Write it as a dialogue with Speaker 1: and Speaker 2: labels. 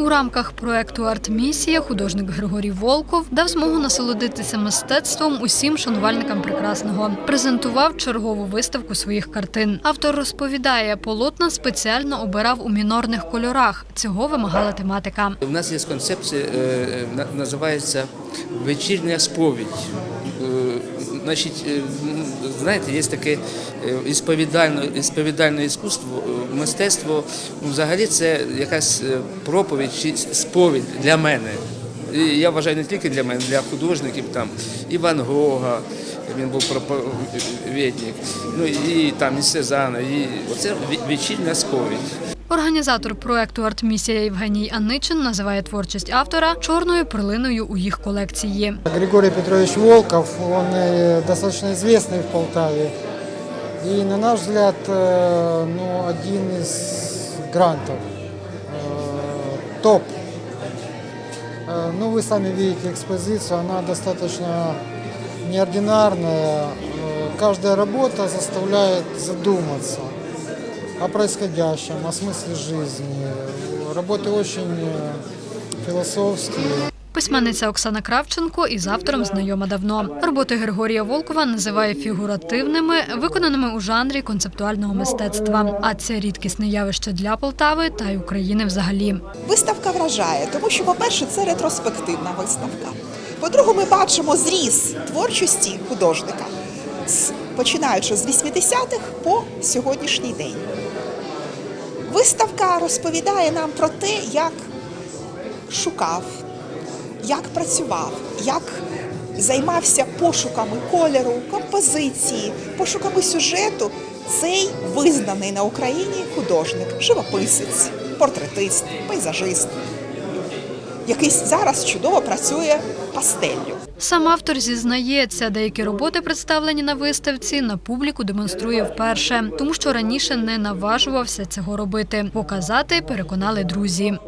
Speaker 1: У рамках проекту Артмісія художник Григорій Волков дав змогу насолодитися мистецтвом усім шанувальникам прекрасного. Презентував чергову виставку своїх картин. Автор розповідає, полотна спеціально обирав у мінорних кольорах. Цього вимагала тематика.
Speaker 2: У нас є концепція, е, на- називається вечірня сповідь. Значить, е, знаєте, є таке е, ісповідальне, ісповідальне іскусство, е, мистецтво. Ну, взагалі це якась проповідь чи сповідь для мене. І я вважаю не тільки для мене, для художників там і Гога, він був проповідник, ну і там і Сезана, і оце вечірня сповідь.
Speaker 1: Організатор проекту Артмісія Євгеній Анничин називає творчість автора чорною перлиною у їх колекції.
Speaker 3: Григорий Петрович Волков, он э, достаточно известный в Полтаве. И на наш взгляд, э, ну, один из грантов. Э, Топ. Э, Ну, вы сами видите экспозицию, она достаточно неординарная. Э, Каждая работа заставляет задуматься о происходящем, о смысле жизни. Работы очень э, философские.
Speaker 1: Письменниця Оксана Кравченко із автором знайома давно. Роботи Григорія Волкова називає фігуративними, виконаними у жанрі концептуального мистецтва. А це рідкісне явище для Полтави та й України взагалі.
Speaker 4: Виставка вражає, тому що, по-перше, це ретроспективна виставка. По-друге, ми бачимо зріз творчості художника, з- починаючи з 80-х по сьогоднішній день. Виставка розповідає нам про те, як шукав, як працював, як займався пошуками кольору, композиції, пошуками сюжету цей визнаний на Україні художник, живописець, портретист, пейзажист, який зараз чудово працює пастеллю.
Speaker 1: Сам автор зізнається, деякі роботи, представлені на виставці, на публіку демонструє вперше, тому що раніше не наважувався цього робити. Показати переконали друзі.